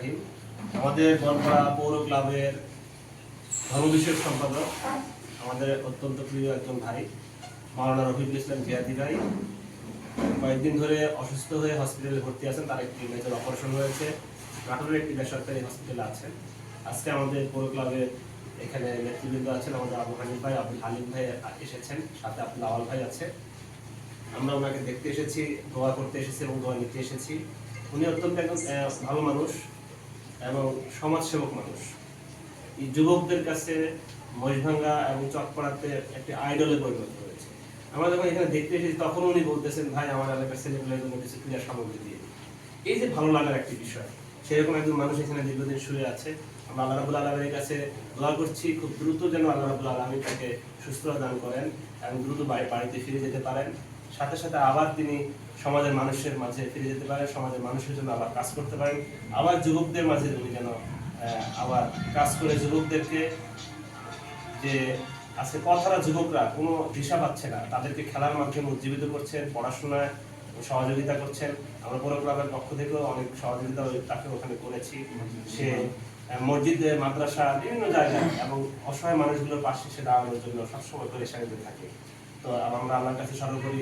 রাহিম আমাদের বনপাড়া পৌর ক্লাবের ধর্ম সম্পাদক, আমাদের অত্যন্ত প্রিয় একজন ভাই, মাওলানা রফিকুল ইসলাম জিয়াদি ভাই। কয়েকদিন ধরে অসুস্থ হয়ে হসপিটালে ভর্তি আছেন, তার একটি মেজর অপারেশন হয়েছে নাটোরের একটি বেসরকারি হসপিটালে আছেন। আজকে আমাদের পৌর ক্লাবের এখানে নেতৃবৃন্দ আছেন আমাদের আবু হানিফ ভাই, আবুল হালিম ভাই এসেছেন, সাথে আব্দুল আওয়াল ভাই আছে। আমরা ওনাকে দেখতে এসেছি, দোয়া করতে এসেছি এবং দোয়া নিতে এসেছি। উনি অত্যন্ত একজন ভালো মানুষ। এবং সমাজসেবক মানুষ। এই যুবকদের কাছে মহিষভাঙ্গা এবং চকপাড়াতে একটি আইডলে পরিণত হয়েছে। আমরা যখন এখানে দেখতে এসেছি, তখন উনি বলতেছেন, ভাই, আমার এলাকার ছেলেগুলোর জন্য কিছু ক্রীড়া সামগ্রী দিয়ে এই যে ভালো লাগার একটি বিষয়, সেরকম একজন মানুষ এখানে দীর্ঘদিন শুয়ে আছে। আমরা আল্লাহ রাবুল আলমের কাছে দোয়া করছি, খুব দ্রুত যেন আল্লাহ রাবুল আলমী তাকে সুস্থতা দান করেন এবং দ্রুত বাড়ি বাড়িতে ফিরে যেতে পারেন। সাথে সাথে আবার তিনি সমাজের মানুষের মাঝে ফিরে যেতে পারেন, সমাজের মানুষের জন্য আবার কাজ করতে পারেন। আবার যুবকদের মাঝে উনি যেন আবার কাজ করে যুবকদেরকে যে আজকে পথহারা যুবকরা কোনো দিশা পাচ্ছে না, তাদেরকে খেলার মাধ্যমে উজ্জীবিত করছেন, পড়াশোনায় সহযোগিতা করছেন। আমরা বড় ক্লাবের পক্ষ থেকেও অনেক সহযোগিতা তাকে ওখানে করেছি। সে মসজিদে, মাদ্রাসা, বিভিন্ন জায়গায় এবং অসহায় মানুষগুলোর পাশে সে দাঁড়ানোর জন্য সবসময় পরেশানিতে থাকে। তো আমরা আল্লাহর কাছে সর্বোপরি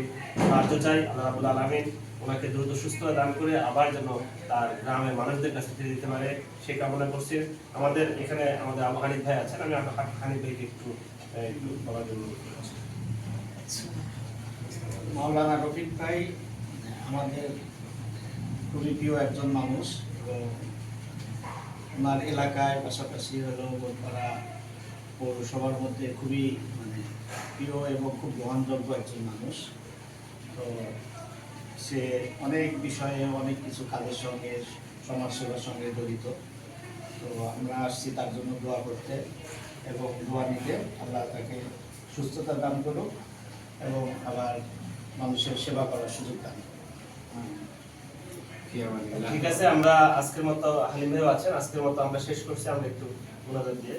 সাহায্য চাই, আল্লাহ রাবুল আলমিন ওনাকে দ্রুত সুস্থতা দান করে আবার যেন তার গ্রামের মানুষদের কাছে ফিরে দিতে পারে সেই কামনা করছি। আমাদের এখানে আমাদের আবু হানিফ ভাই আছেন, আমি আবু হানিফ ভাইকে একটু একটু বলার জন্য মাওলানা রফিক ভাই, আমাদের খুবই প্রিয় একজন মানুষ এবং ওনার এলাকায় পাশাপাশি হলো গোলপাড়া পৌরসভার মধ্যে খুবই মানে প্রিয় এবং খুব গ্রহণযোগ্য একজন মানুষ। তো সে অনেক বিষয়ে অনেক কিছু কাজের সঙ্গে, সমাজসেবার সঙ্গে জড়িত। তো আমরা আসছি তার জন্য দোয়া করতে এবং দোয়া নিতে আল্লাহ তাকে সুস্থতা দান করুক এবং আবার মানুষের সেবা করার সুযোগ দান ঠিক আছে, আমরা আজকের মতো হালিম আছেন। আজকের মতো আমরা শেষ করছি। আমরা একটু মোনাজাত দিয়ে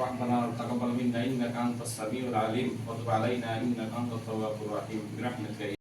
ربنا تقبل منا انك انت السميع العليم وتب علينا انك انت التواب الرحيم برحمتك